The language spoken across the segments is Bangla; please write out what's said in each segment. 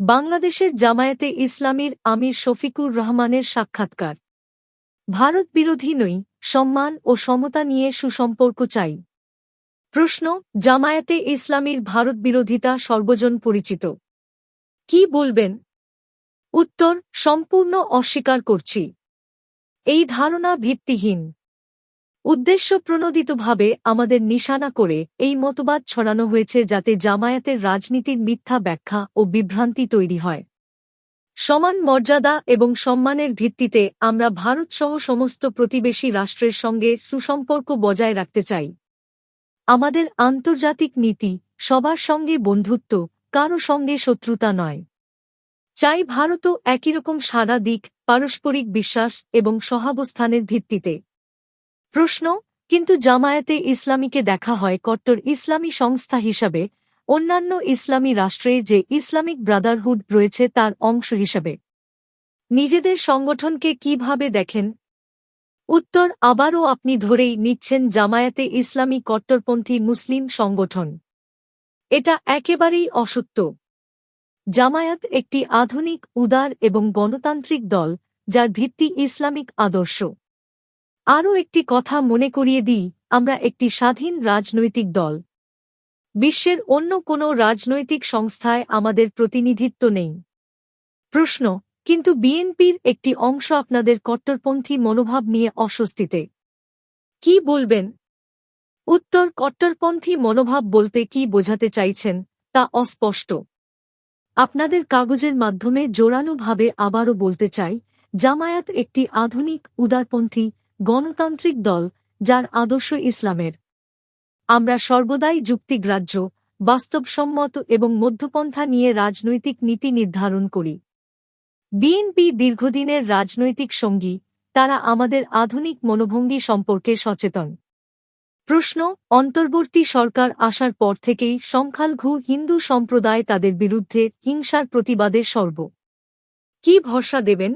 বাংলাদেশের জামায়াতে ইসলামীর আমির শফিকুর রহমানের সাক্ষাৎকার। ভারত বিরোধী নই, সম্মান ও সমতা নিয়ে সুসম্পর্ক চাই। প্রশ্ন, জামায়াতে ইসলামীর ভারত বিরোধিতা সর্বজন পরিচিত? কি বলবেন? উত্তর, সম্পূর্ণ অস্বীকার করছি। এই ধারণা ভিত্তিহীন। উদ্দেশ্য প্রণোদিতভাবে আমাদের নিশানা করে এই মতবাদ ছড়ানো হয়েছে যাতে জামায়াতের রাজনীতির মিথ্যা ব্যাখ্যা ও বিভ্রান্তি তৈরি হয়। সমান মর্যাদা এবং সম্মানের ভিত্তিতে আমরা ভারতসহ সমস্ত প্রতিবেশী রাষ্ট্রের সঙ্গে সুসম্পর্ক বজায় রাখতে চাই। আমাদের আন্তর্জাতিক নীতি, সবার সঙ্গে বন্ধুত্ব, কারও সঙ্গে শত্রুতা নয়। চাই ভারতও একই রকম সারা দিক, পারস্পরিক বিশ্বাস এবং সহাবস্থানের ভিত্তিতে। প্রশ্ন, কিন্তু জামায়াতে ইসলামীকে দেখা হয় কট্টর ইসলামী সংস্থা হিসাবে, অন্যান্য ইসলামী রাষ্ট্রে যে ইসলামিক ব্রাদারহুড রয়েছে তার অংশ হিসাবে। নিজেদের সংগঠনকে কীভাবে দেখেন? উত্তর আবারও আপনি ধরেই নিচ্ছেন জামায়াতে ইসলামী কট্টরপন্থী মুসলিম সংগঠন। এটা একেবারেই অসত্য। জামায়াত একটি আধুনিক, উদার এবং গণতান্ত্রিক দল, যার ভিত্তি ইসলামিক আদর্শ। আরও একটি কথা মনে করিয়ে দিই, আমরা একটি স্বাধীন রাজনৈতিক দল। বিশ্বের অন্য কোনো রাজনৈতিক সংস্থায় আমাদের প্রতিনিধিত্ব নেই। প্রশ্ন, কিন্তু বিএনপির একটি অংশ আপনাদের কট্টরপন্থী মনোভাব নিয়ে অস্বস্তিতে। কি বলবেন? উত্তর, কট্টরপন্থী মনোভাব বলতে কি বোঝাতে চাইছেন, তা অস্পষ্ট। আপনাদের কাগজের মাধ্যমে জোরালোভাবে আবারও বলতে চাই, জামায়াত একটি আধুনিক উদারপন্থী গণতান্ত্রিক দল, যার আদর্শ ইসলামের। আমরা সর্বদাই যুক্তিগ্রাহ্য, বাস্তবসম্মত এবং মধ্যপন্থা নিয়ে রাজনৈতিক নীতি নির্ধারণ করি। বিএনপি দীর্ঘদিনের রাজনৈতিক সঙ্গী, তারা আমাদের আধুনিক মনোভঙ্গি সম্পর্কে সচেতন। প্রশ্ন, অন্তর্বর্তী সরকার আসার পর থেকেই সংখ্যালঘু হিন্দু সম্প্রদায় তাদের বিরুদ্ধে হিংসার প্রতিবাদে সর্ব। কি ভরসা দেবেন?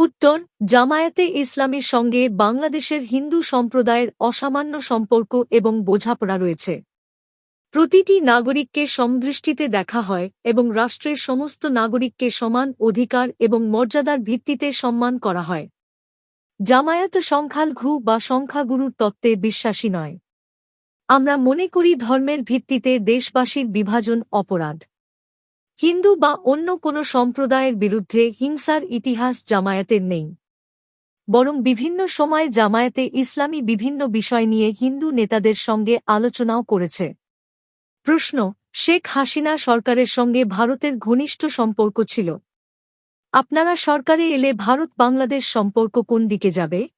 উত্তর, জামায়াতে ইসলামের সঙ্গে বাংলাদেশের হিন্দু সম্প্রদায়ের অসামান্য সম্পর্ক এবং বোঝাপড়া রয়েছে। প্রতিটি নাগরিককে সমদৃষ্টিতে দেখা হয় এবং রাষ্ট্রের সমস্ত নাগরিককে সমান অধিকার এবং মর্যাদার ভিত্তিতে সম্মান করা হয়। জামায়াত সংখ্যালঘু বা সংখ্যাগুরুর তত্ত্বে বিশ্বাসী নয়। আমরা মনে করি ধর্মের ভিত্তিতে দেশবাসীর বিভাজন অপরাধ। হিন্দু বা অন্য কোনো সম্প্রদায়ের বিরুদ্ধে হিংসার ইতিহাস জামায়াতের নেই। বরং বিভিন্ন সময় জামায়াতে ইসলামী বিভিন্ন বিষয় নিয়ে হিন্দু নেতাদের সঙ্গে আলোচনাও করেছে। প্রশ্ন, শেখ হাসিনা সরকারের সঙ্গে ভারতের ঘনিষ্ঠ সম্পর্ক ছিল? আপনারা সরকারে এলে ভারত বাংলাদেশ সম্পর্ক কোন দিকে যাবে?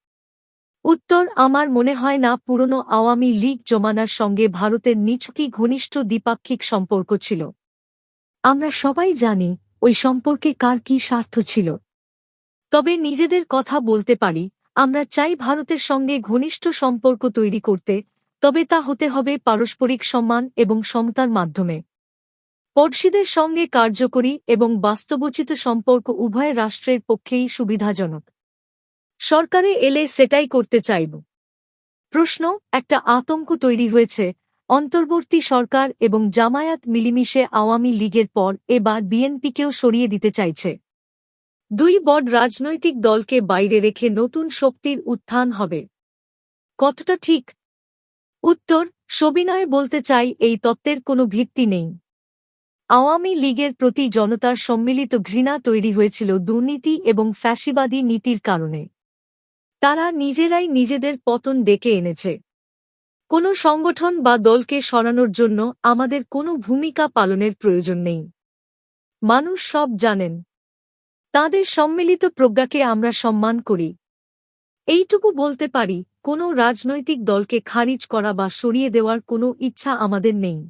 উত্তর, আমার মনে হয় না, পুরনো আওয়ামী লীগ জমানার সঙ্গে ভারতের নিচুকি ঘনিষ্ঠ দ্বিপাক্ষিক সম্পর্ক ছিল। আমরা সবাই জানি ওই সম্পর্কে কার কি স্বার্থ ছিল। তবে নিজেদের কথা বলতে পারি, আমরা চাই ভারতের সঙ্গে ঘনিষ্ঠ সম্পর্ক তৈরি করতে, তবে তা হতে হবে পারস্পরিক সম্মান এবং সমতার মাধ্যমে। পড়শিদের সঙ্গে কার্যকরী এবং বাস্তবোচিত সম্পর্ক উভয় রাষ্ট্রের পক্ষেই সুবিধাজনক। সরকারে এলে সেটাই করতে চাইব। প্রশ্ন, একটা আতঙ্ক তৈরি হয়েছে অন্তর্বর্তী সরকার এবং জামায়াত মিলিমিশে আওয়ামী লীগের পর এবার বিএনপিকেও সরিয়ে দিতে চাইছে। দুই বড় রাজনৈতিক দলকে বাইরে রেখে নতুন শক্তির উত্থান হবে। কতটা ঠিক? উত্তর, সবিনয় বলতে চাই এই তত্ত্বের কোনো ভিত্তি নেই। আওয়ামী লীগের প্রতি জনতার সম্মিলিত ঘৃণা তৈরি হয়েছিল দুর্নীতি এবং ফ্যাসিবাদী নীতির কারণে। তারা নিজেরাই নিজেদের পতন ডেকে এনেছে। কোনো সংগঠন বা দলকে সরানোর জন্য আমাদের কোনো ভূমিকা পালনের প্রয়োজন নেই। মানুষ সব জানেন। তাদের সম্মিলিত প্রজ্ঞাকে আমরা সম্মান করি। এইটুকু বলতে পারি, কোনো রাজনৈতিক দলকে খারিজ করা বা সরিয়ে দেওয়ার কোনো ইচ্ছা আমাদের নেই।